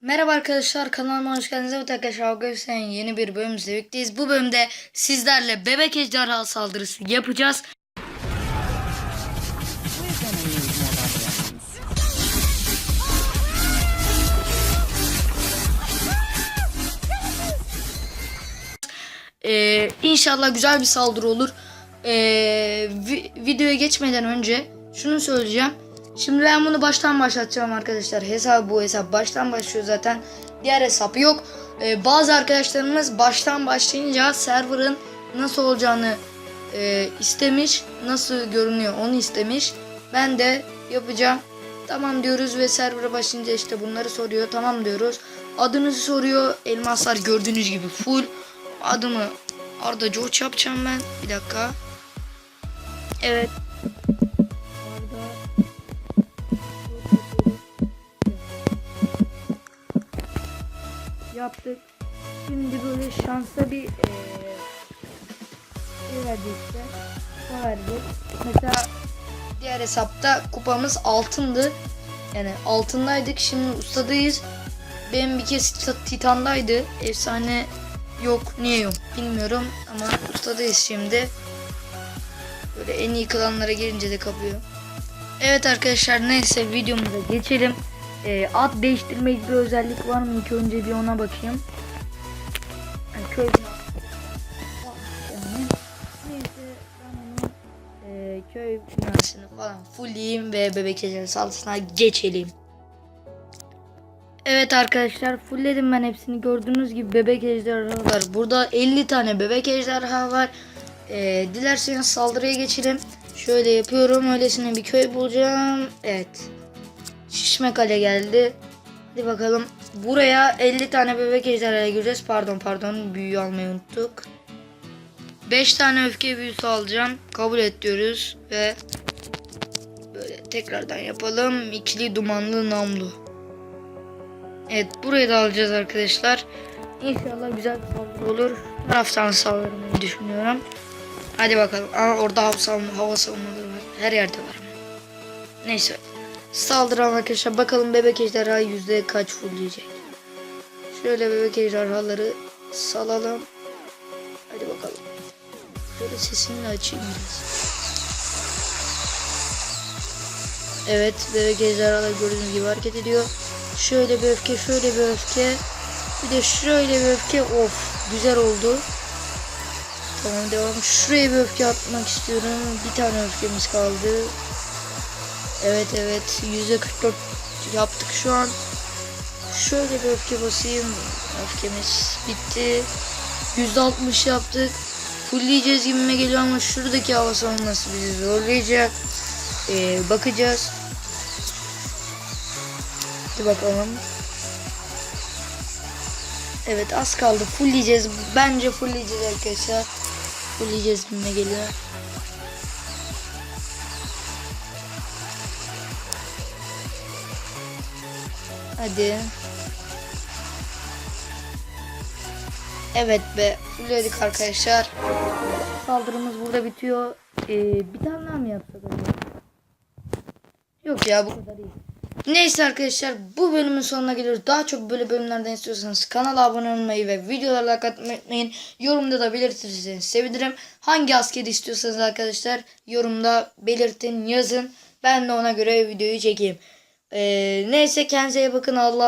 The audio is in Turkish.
Merhaba arkadaşlar kanalıma hoş geldiniz. Evet arkadaşlar Göksen yeni bir bölümle birlikteyiz. Bu bölümde sizlerle bebek ejderha saldırısı yapacağız. Ee, inşallah güzel bir saldırı olur. Ee, vi- videoya geçmeden önce şunu söyleyeceğim. Şimdi ben bunu baştan başlatacağım arkadaşlar. Hesap bu hesap baştan başlıyor zaten. Diğer hesap yok. Ee, bazı arkadaşlarımız baştan başlayınca server'ın nasıl olacağını e, istemiş. Nasıl görünüyor onu istemiş. Ben de yapacağım. Tamam diyoruz ve server'a başlayınca işte bunları soruyor. Tamam diyoruz. Adınızı soruyor. Elmaslar gördüğünüz gibi full. Adımı Arda George yapacağım ben. Bir dakika. Evet. Yaptık. Şimdi böyle şansa bir eee şey verdi işte. Mesela diğer hesapta kupamız altındı. Yani altındaydık. Şimdi ustadayız. Benim bir kez tit- titandaydı. Efsane yok. Niye yok bilmiyorum. Ama ustadayız şimdi. Böyle en iyi klanlara gelince de kapıyor. Evet arkadaşlar neyse videomuza geçelim. Ee, ad değiştirme gibi bir özellik var mı? İlk önce bir ona bakayım. Yani köy e, binasını falan fullleyeyim ve bebek ejderha saldırısına geçelim. Evet arkadaşlar fullledim ben hepsini gördüğünüz gibi bebek ejderhalar. Burada 50 tane bebek ejderha var. Ee, dilerseniz saldırıya geçelim. Şöyle yapıyorum. Öylesine bir köy bulacağım. Evet. Şişme kale geldi. Hadi bakalım. Buraya 50 tane bebek ejderhaya gireceğiz. Pardon pardon. Büyüyü almayı unuttuk. 5 tane öfke büyüsü alacağım. Kabul et diyoruz. Ve böyle tekrardan yapalım. İkili dumanlı namlu. Evet burayı da alacağız arkadaşlar. İnşallah güzel bir saldırı olur. Taraftan saldırmayı düşünüyorum. Hadi bakalım. Aa, orada hava, hava savunmaları var. Her yerde var. Neyse. Saldıralım arkadaşlar. Bakalım bebek ejderha yüzde kaç fullleyecek. Şöyle bebek ejderhaları salalım. Hadi bakalım. Şöyle sesini de açayım biraz. Evet bebek ejderhalar gördüğünüz gibi hareket ediyor. Şöyle bir öfke, şöyle bir öfke. Bir de şöyle bir öfke. Of güzel oldu. Tamam devam. Şuraya bir öfke atmak istiyorum. Bir tane öfkemiz kaldı. Evet evet. Yüzde 44 yaptık şu an. Şöyle bir öfke basayım. Öfkemiz bitti. Yüzde 60 yaptık. Fullleyeceğiz gibime geliyor ama şuradaki hava savunması bizi zorlayacak. Ee, bakacağız. Hadi bakalım. Evet az kaldı. Fullleyeceğiz. Bence fullleyeceğiz arkadaşlar. Fullleyeceğiz gibime geliyor. Hadi. Evet be. Fullledik arkadaşlar. Saldırımız burada bitiyor. Ee, bir tane daha mı yapsak acaba? Yok ya bu kadar iyi. Neyse arkadaşlar bu bölümün sonuna geliyoruz. Daha çok böyle bölümlerden istiyorsanız kanala abone olmayı ve videolara like atmayı unutmayın. Yorumda da belirtirseniz sevinirim. Hangi askeri istiyorsanız arkadaşlar yorumda belirtin yazın. Ben de ona göre videoyu çekeyim. Ee, neyse kendinize iyi bakın. Allah